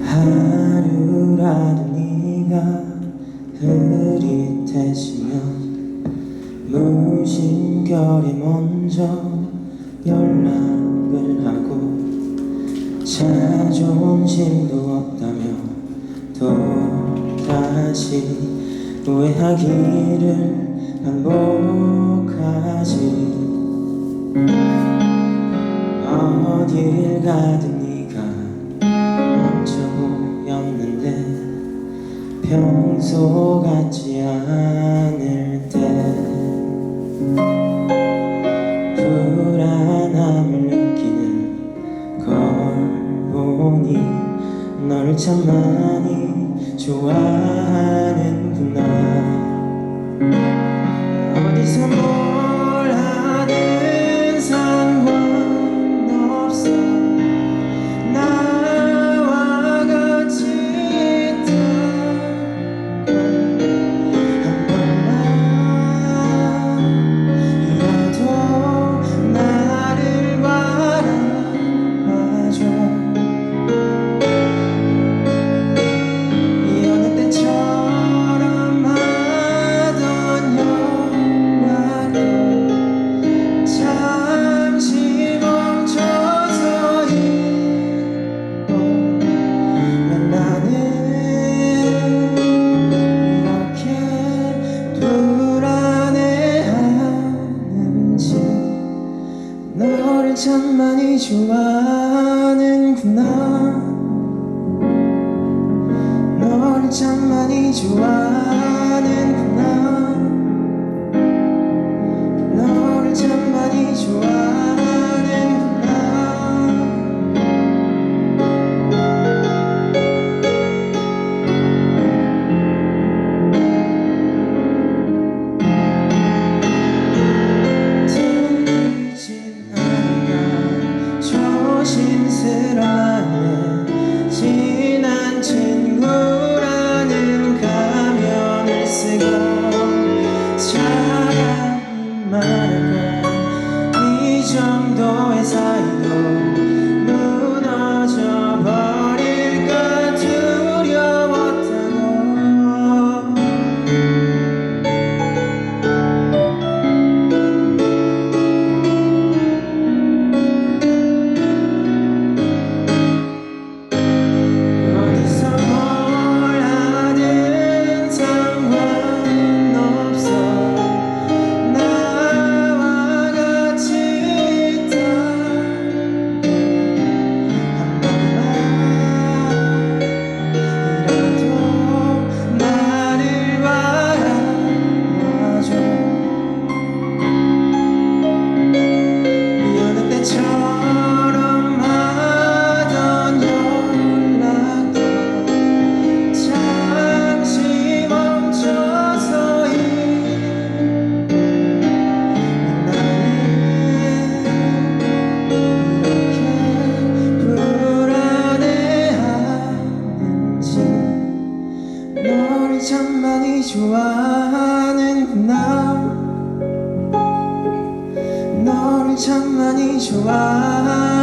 하루라도 네가 흐릿해지면 무심결에 먼저 연락을 하고 자존심도 없다며 또 다시 후회하기를 반복하지. 어딜 가든 네가 먼저 보였는데 평소 같지 않을 때 불안함을 느끼는 걸 보니 널 참 많이 좋아 참 많이 좋아하는구나. 너를 참 많이 좋아 좋아하는구나. 너를 참 많이 좋아하